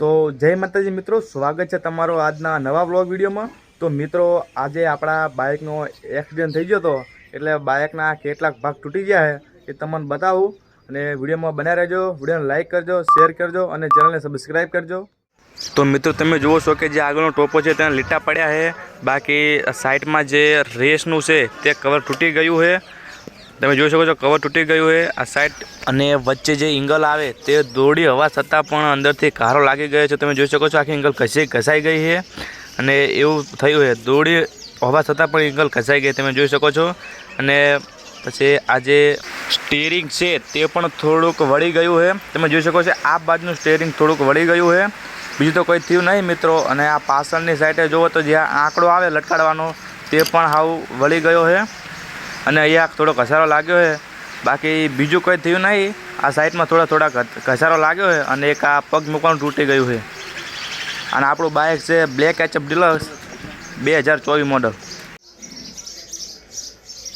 તો જય માતાજી મિત્રો, સ્વાગત છે તમારો આજના નવા બ્લોગ વિડીયોમાં. તો મિત્રો, આજે આપણા બાઇકનો એક્સિડન્ટ થઈ ગયો હતો, એટલે બાઇકના કેટલાક ભાગ તૂટી ગયા છે, એ તમને બતાવું. અને વિડીયોમાં બનાવી રહેજો, વિડીયોને લાઇક કરજો શેર કરજો, અને ચેનલને સબસ્ક્રાઈબ કરજો. તો મિત્રો, તમે જુઓ છો કે જે આગળનો ટોપો છે, ત્યાં લીટા પડ્યા છે. બાકી સાઈડમાં જે રેસનું છે, તે કવર તૂટી ગયું છે. તમે જોઈ શકો છો, કવર તૂટી ગયું છે. આ સાઈડ અને વચ્ચે જે ઇંગલ આવે તે દોડી હવા છતાં પણ અંદરથી કારો લાગી ગયો છે. તમે જોઈ શકો છો આખી ઇંગલ ઘસી ઘસાઈ ગઈ છે અને એવું થયું છે. દોડી હવા છતાં પણ ઇંગલ ઘસાઈ ગઈ તમે જોઈ શકો છો. અને પછી આ જે સ્ટીરિંગ છે તે પણ થોડુંક વળી ગયું છે. તમે જોઈ શકો છો આ બાજુનું સ્ટીરિંગ થોડુંક વળી ગયું છે. બીજું તો કોઈ થયું નહીં મિત્રો. અને આ પાછળની સાઈડે જુઓ તો જ્યાં આંકડો આવે લટકાડવાનો તે પણ હાવ વળી ગયો છે. અને અહીંયા થોડો ઘસારો લાગ્યો છે. બાકી બીજું કોઈ થયું નહીં. આ સાઈડમાં થોડા થોડા ઘસારો લાગ્યો છે અને એક આ પગ મૂકવાનું તૂટી ગયું છે. અને આપણું બાઇક છે બ્લેક એચઅપ ડિલક્સ બે હજાર ચોવીસ મોડલ.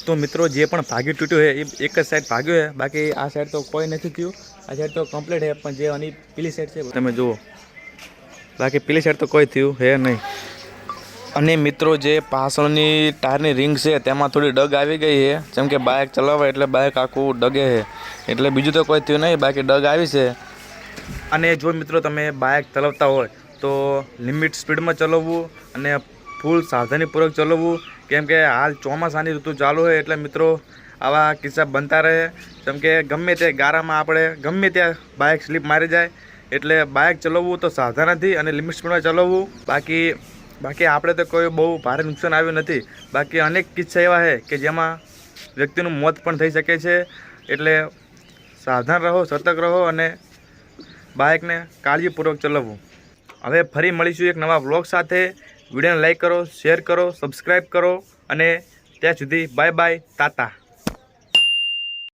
તો મિત્રો જે પણ ભાગ્યું તૂટ્યું છે એ એક જ સાઈડ ભાગ્યું છે. બાકી આ સાઈડ તો કોઈ નથી થયું. આ સાઈડ તો કમ્પ્લીટ છે, પણ જે આની પેલી સાઈડ છે, તમે જુઓ. બાકી પેલી સાઈડ તો કોઈ થયું છે નહીં. અને મિત્રો જે પાછળની ટાયરની રિંગ છે, તેમાં થોડી ડગ આવી ગઈ છે. જેમ કે બાઇક ચલાવે એટલે બાઇક આખું ડગે છે. એટલે બીજું તો કોઈ થયું નહીં, બાકી ડગ આવી છે. અને જો મિત્રો તમે બાઇક ચલાવતા હોય, તો લિમિટ સ્પીડમાં ચલાવવું અને ફૂલ સાવધાનીપૂર્વક ચલાવવું. કેમ કે હાલ ચોમાસાની ઋતુ ચાલુ હોય એટલે મિત્રો આવા કિસ્સા બનતા રહે. જેમ કે ગમે તે ગારામાં આપણે ગમે ત્યાં બાઇક સ્લીપ મારી જાય, એટલે બાઇક ચલાવવું તો સાવધાનથી અને લિમિટ સ્પીડમાં ચલાવવું. બાકી બાકી આપણે તો કોઈ બહુ ભારે નુકસાન આવ્યું નથી. બાકી અનેક કિસ્સા એવા છે કે જેમાં વ્યક્તિનું મોત પણ થઈ શકે છે. એટલે સાવધાન રહો, સતર્ક રહો અને બાઇકને કાળજીપૂર્વક ચલાવવું. હવે ફરી મળીશું એક નવા વ્લોગ સાથે. વિડીયોને લાઇક કરો, શેર કરો સબસ્ક્રાઈબ કરો અને ત્યાં સુધી બાય બાય તાતા